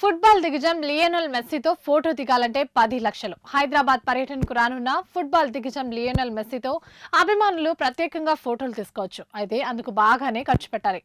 Football దిగ్గజం Lionel మెస్సీతో photo దిగాలంటే పది లక్షలు. హైదరాబాద్ పర్యటనకు రానున్న ఫుట్బాల్ దిగ్గజం లియోనల్ మెస్సీతో అభిమానులు ప్రత్యేకంగా ఫోటోలు తీసుకోవచ్చు. అయితే అందుకు బాగానే ఖర్చు పెట్టాలి.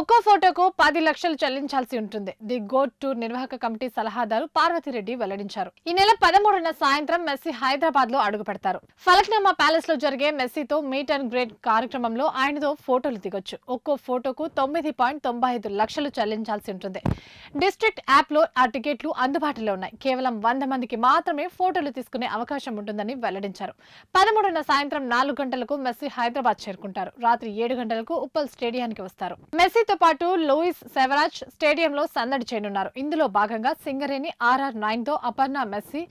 ఒక్కో ఫోటోకు పది లక్షలు చెల్లించాల్సి ఉంటుంది. ది గోట్ టూర్ నిర్వాహక కమిటీ సలహాదారు పార్వతిరెడ్డి వెల్లడించారు. ఈ నెల పదమూడున సాయంత్రం మెస్సీ హైదరాబాద్లో అడుగు పెడతారు. ఫలక్నామా ప్యాలెస్లో జరిగే మెస్సీతో మీట్ అండ్ గ్రేట్ కార్యక్రమంలో ఆయనతో ఫోటోలు దిగొచ్చు. ఒక్కో ఫోటోకు తొమ్మిది పాయింట్ తొంభై ఐదు లక్షలు చెల్లించాల్సి ఉంటుంది. డిస్ట్రిక్ట్ యాప్ యాప్లో ఆ టికెట్లు అందుబాటులో ఉన్నాయి. కేవలం వంద మందికి మాత్రమే ఫోటోలు తీసుకునే అవకాశం ఉంటుందని వెల్లడించారు. పదమూడున సాయంత్రం నాలుగు గంటలకు మెస్సీ హైదరాబాద్ చేరుకుంటారు. రాత్రి ఏడు గంటలకు ఉప్పల్ స్టేడియానికి వస్తారు. మెస్సీతో పాటు లూయిస్ సెవరాజ్ స్టేడియంలో సందడి చేయనున్నారు. ఇందులో భాగంగా సింగరేణి ఆర్ఆర్ నైన్తో అపర్ణ మెస్సీ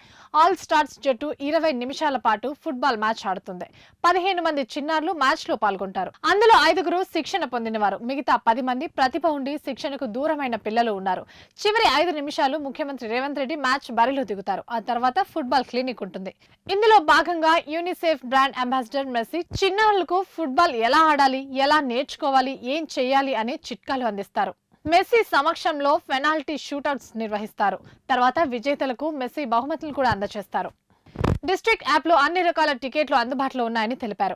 ఆల్ స్టార్స్ జట్టు ఇరవై నిమిషాల పాటు ఫుట్బాల్ మ్యాచ్ ఆడుతుంది. పదిహేను మంది చిన్నారులు మ్యాచ్లో పాల్గొంటారు. అందులో ఐదుగురు శిక్షణ పొందినవారు. మిగతా పది మంది ప్రతిభ ఉండి శిక్షణకు దూరమైన పిల్లలు ఉన్నారు. చివరి ఐదు నిమిషాలు ముఖ్యమంత్రి రేవంత్ రెడ్డి మ్యాచ్ బరిలో దిగుతారు. ఆ తర్వాత ఫుట్బాల్ క్లినిక్ ఉంటుంది. ఇందులో భాగంగా యూనిసెఫ్ బ్రాండ్ అంబాసిడర్ మెస్సీ చిన్నారులకు ఫుట్బాల్ ఎలా ఆడాలి ఎలా నేర్చుకోవాలి ఏం చేయాలి అనే చిట్కాలు అందిస్తారు. మెస్సీ సమక్షంలో పెనాల్టీ షూటౌట్స్ నిర్వహిస్తారు. తర్వాత విజేతలకు మెస్సీ బహుమతులు కూడా అందజేస్తారు డిస్ట్రిక్ట్ యాప్లో అన్ని రకాల టికెట్లు అందుబాటులో ఉన్నాయని తెలిపారు.